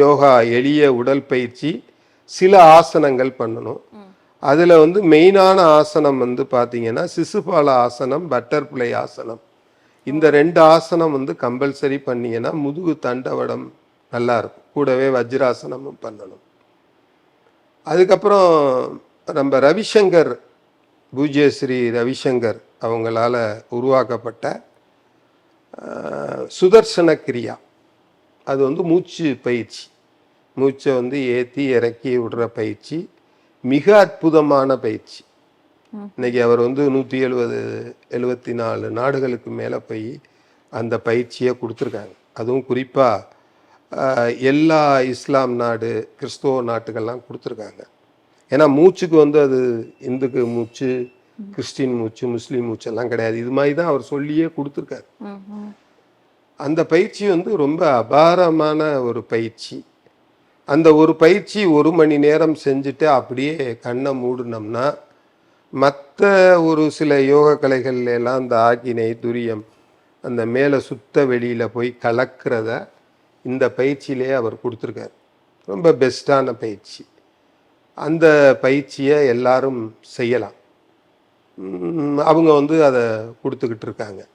யோகா எளிய உடல் பயிற்சி சில ஆசனங்கள் பண்ணணும். அதில் வந்து மெயினான ஆசனம் வந்து பார்த்தீங்கன்னா சிசுபால ஆசனம் பட்டர்ஃப்ளை ஆசனம். இந்த ரெண்டு ஆசனம் வந்து கம்பல்சரி பண்ணீங்கன்னா முதுகு தண்டவடம் நல்லா இருக்கும். கூடவே வஜ்ராசனமும் பண்ணணும். அதுக்கப்புறம் நம்ம ரவிசங்கர் பூஜ்யஸ்ரீ ரவிசங்கர் அவங்களால உருவாக்கப்பட்ட சுதர்சன கிரியா. அது வந்து மூச்சு பயிற்சி. மூச்சை வந்து ஏற்றி இறக்கி விடுற பயிற்சி. மிக அற்புதமான பயிற்சி. இன்னைக்கு அவர் வந்து நூற்றி எழுபது எழுபத்தி நாலு நாடுகளுக்கு மேலே போய் அந்த பயிற்சியை கொடுத்துருக்காங்க. அதுவும் குறிப்பாக எல்லா இஸ்லாம் நாடு கிறிஸ்துவ நாட்டுக்கெல்லாம் கொடுத்துருக்காங்க. ஏன்னா மூச்சுக்கு வந்து அது இந்துக்கு மூச்சு கிறிஸ்டின் மூச்சு முஸ்லீம் மூச்சு எல்லாம் கிடையாது. இது மாதிரி தான் அவர் சொல்லியே கொடுத்துருக்காரு. அந்த பயிற்சி வந்து ரொம்ப அபாரமான ஒரு பயிற்சி. அந்த ஒரு பயிற்சி ஒரு மணி நேரம் செஞ்சுட்டு அப்படியே கண்ணை மூடினோம்னா மற்ற ஒரு சில யோக கலைகள்ல எல்லாம் ஆக்கினை துரியம் அந்த மேலே சுத்த வெளியில் போய் கலக்கிறத இந்த பயிற்சியிலே அவர் கொடுத்துருக்காரு. ரொம்ப பெஸ்ட்டான பயிற்சி. அந்த பயிற்சியை எல்லாரும் செய்யலாம். அவங்க வந்து அதை கொடுத்துக்கிட்டு இருக்காங்க.